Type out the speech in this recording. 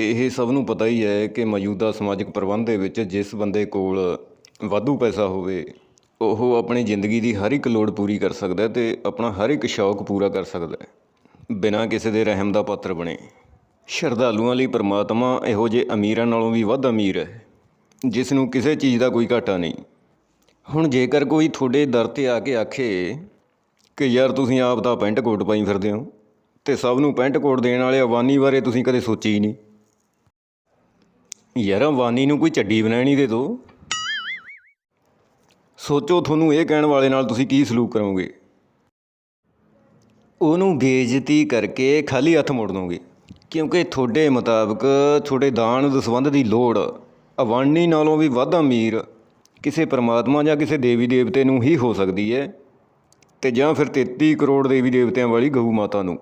ਇਹ ਸਭ ਨੂੰ ਪਤਾ ਹੀ ਹੈ ਕਿ ਮੌਜੂਦਾ ਸਮਾਜਿਕ ਪ੍ਰਬੰਧ ਦੇ ਵਿੱਚ ਜਿਸ ਬੰਦੇ ਕੋਲ ਵਾਧੂ ਪੈਸਾ ਹੋਵੇ, ਉਹ ਆਪਣੀ ਜ਼ਿੰਦਗੀ ਦੀ ਹਰ ਇੱਕ ਲੋੜ ਪੂਰੀ ਕਰ ਸਕਦਾ ਹੈ ਤੇ ਆਪਣਾ ਹਰ ਇੱਕ ਸ਼ੌਕ ਪੂਰਾ ਕਰ ਸਕਦਾ ਹੈ। ਬਿਨਾਂ ਕਿਸੇ ਦੇ ਰਹਿਮ ਦਾ ਪਾਤਰ ਬਣੇ। ਸ਼ਰਧਾਲੂਆਂ ਲਈ ਪਰਮਾਤਮਾ ਇਹੋ ਜਿਹੇ ਅਮੀਰਾਂ ਨਾਲੋਂ ਵੀ ਵੱਧ ਅਮੀਰ ਹੈ, ਜਿਸ ਨੂੰ ਕਿਸੇ ਚੀਜ਼ ਦਾ ਕੋਈ ਘਾਟਾ ਨਹੀਂ। ਹੁਣ ਜੇਕਰ ਕੋਈ ਤੁਹਾਡੇ ਦਰ ਤੇ ਆ ਕੇ ਆਖੇ ਕਿ ਯਾਰ ਤੁਸੀਂ ਆਪ ਤਾਂ ਪੈਂਟ ਕੋਟ ਪਾਈ ਫਿਰਦੇ ਹੋ, ਤੇ ਸਭ ਨੂੰ ਪੈਂਟ ਕੋਟ ਦੇਣ ਵਾਲੇ ਅਵਾਨੀ ਬਾਰੇ ਤੁਸੀਂ ਕਦੇ ਸੋਚੀ ਹੀ ਨਹੀਂ। ਯਾਰ ਅਵਾਨੀ ਨੂੰ ਕੋਈ ਚੱਡੀ ਬਣਾਣੀ ਦੇ ਦਿਓ ਸੋਚੋ ਤੁਹਾਨੂੰ ਇਹ ਕਹਿਣ ਵਾਲੇ ਨਾਲ ਤੁਸੀਂ ਕੀ ਸਲੂਕ ਕਰੋਗੇ? ਉਹਨੂੰ ਬੇਇੱਜ਼ਤੀ ਕਰਕੇ ਖਾਲੀ ਹੱਥ ਮੋੜ ਦੋਗੇ। ਕਿਉਂਕਿ ਤੁਹਾਡੇ ਮੁਤਾਬਕ ਤੁਹਾਡੇ ਦਾਨ ਦਸਵੰਧ ਦੀ ਲੋੜ ਅਵਾਨੀ ਨਾਲੋਂ ਵੀ ਵੱਧ ਅਮੀਰ ਕਿਸੇ ਪਰਮਾਤਮਾ ਜਾਂ ਕਿਸੇ ਦੇਵੀ ਦੇਵਤੇ ਨੂੰ ਹੀ ਹੋ ਸਕਦੀ ਹੈ। ਤੇ ਜਾਂ ਫਿਰ 33 ਕਰੋੜ ਦੇਵੀ ਦੇਵਤਿਆਂ ਵਾਲੀ ਗਊ ਮਾਤਾ ਨੂੰ।